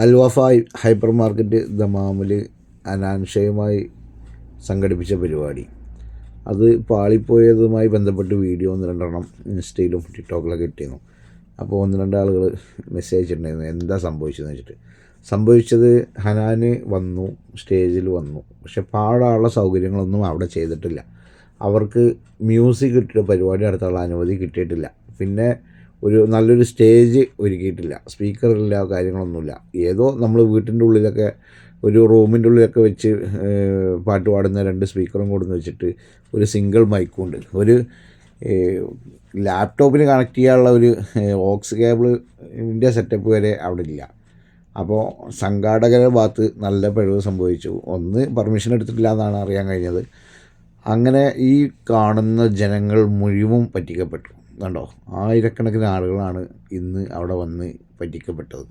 അൽവഫ hyper market ദമാമിൽ അനാൻഷയുമായി സംഘടിപ്പിച്ച പരിപാടി. അത് പാളിപ്പോയതുമായി ബന്ധപ്പെട്ട് വീഡിയോ ഒന്ന് രണ്ടെണ്ണം ഇൻസ്റ്റയിലും ടിക്ടോക്കിലൊക്കെ ഇട്ടിരുന്നു. അപ്പോൾ ഒന്ന് രണ്ട് ആളുകൾ മെസ്സേജ് അയച്ചിട്ടുണ്ടായിരുന്നു. എന്താ സംഭവിച്ചതെന്ന് വെച്ചിട്ട്. സംഭവിച്ചത് ഹനാന് വന്നു സ്റ്റേജിൽ വന്നു. പക്ഷെ പാടാനുള്ള സൗകര്യങ്ങളൊന്നും അവിടെ ചെയ്തിട്ടില്ല. അവർക്ക് മ്യൂസിക് ഇട്ടിട്ട് പരിപാടി നടത്താനുള്ള അനുമതി കിട്ടിയിട്ടില്ല. പിന്നെ ഒരു നല്ലൊരു സ്റ്റേജ് ഒരുക്കിയിട്ടില്ല. സ്പീക്കറില്ല കാര്യങ്ങളൊന്നുമില്ല. ഏതോ നമ്മൾ വീട്ടിന്റെ ഉള്ളിലൊക്കെ ഒരു റൂമിന്റെ ഉള്ളിലൊക്കെ വെച്ച് പാട്ട് പാടുന്ന രണ്ട് സ്പീക്കറും കൊടുന്ന് വെച്ചിട്ട് ഒരു സിംഗിൾ മൈക്കും ഉണ്ട് ഒരു ലാപ്ടോപ്പിന് കണക്ട് ചെയ്യാനുള്ള ഒരു ഓക്സ് കേബിളിന്റെ സെറ്റപ്പ് വരെ അവിടെ ഇല്ല. അപ്പോൾ സംഘാടകരുടെ ഭാഗത്ത് നല്ല പിഴവ് സംഭവിച്ചു. ഒന്ന് പെർമിഷൻ എടുത്തിട്ടില്ല എന്നാണ് അറിയാൻ കഴിഞ്ഞത്. അങ്ങനെ ഈ കാണുന്ന ജനങ്ങൾ മുഴുവൻ പറ്റിക്കപ്പെട്ടു. കണ്ടോ? ആയിരക്കണക്കിന് ആളുകളാണ് ഇന്ന് അവിടെ വന്ന് പറ്റിക്കപ്പെട്ടത്.